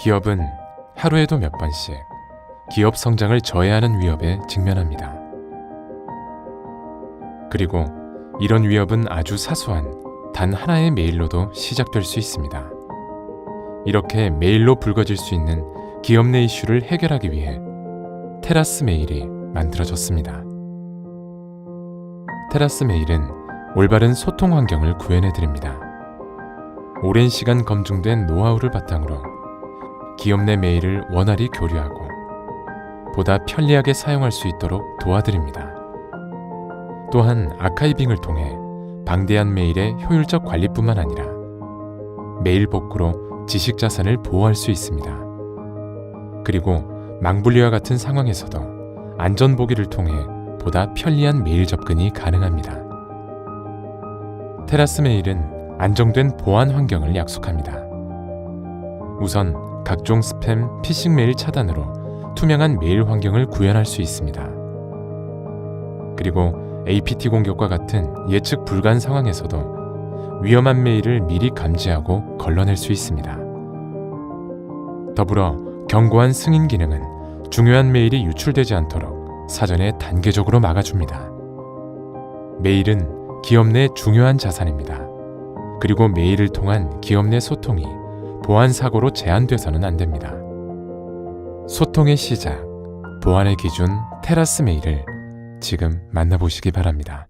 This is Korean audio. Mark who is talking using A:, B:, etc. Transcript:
A: 기업은 하루에도 몇 번씩 기업 성장을 저해하는 위협에 직면합니다. 그리고 이런 위협은 아주 사소한 단 하나의 메일로도 시작될 수 있습니다. 이렇게 메일로 불거질 수 있는 기업 내 이슈를 해결하기 위해 테라스 메일이 만들어졌습니다. 테라스 메일은 올바른 소통 환경을 구현해 드립니다. 오랜 시간 검증된 노하우를 바탕으로 기업 내 메일을 원활히 교류하고 보다 편리하게 사용할 수 있도록 도와드립니다. 또한 아카이빙을 통해 방대한 메일의 효율적 관리뿐만 아니라 메일 복구로 지식 자산을 보호할 수 있습니다. 그리고 망불리와 같은 상황에서도 안전 보기를 통해 보다 편리한 메일 접근이 가능합니다. 테라스 메일은 안정된 보안 환경을 약속합니다. 우선 각종 스팸, 피싱 메일 차단으로 투명한 메일 환경을 구현할 수 있습니다. 그리고 APT 공격과 같은 예측 불가한 상황에서도 위험한 메일을 미리 감지하고 걸러낼 수 있습니다. 더불어 견고한 승인 기능은 중요한 메일이 유출되지 않도록 사전에 단계적으로 막아줍니다. 메일은 기업 내 중요한 자산입니다. 그리고 메일을 통한 기업 내 소통이 보안 사고로 제한돼서는 안 됩니다. 소통의 시작, 보안의 기준 테라스 메일을 지금 만나보시기 바랍니다.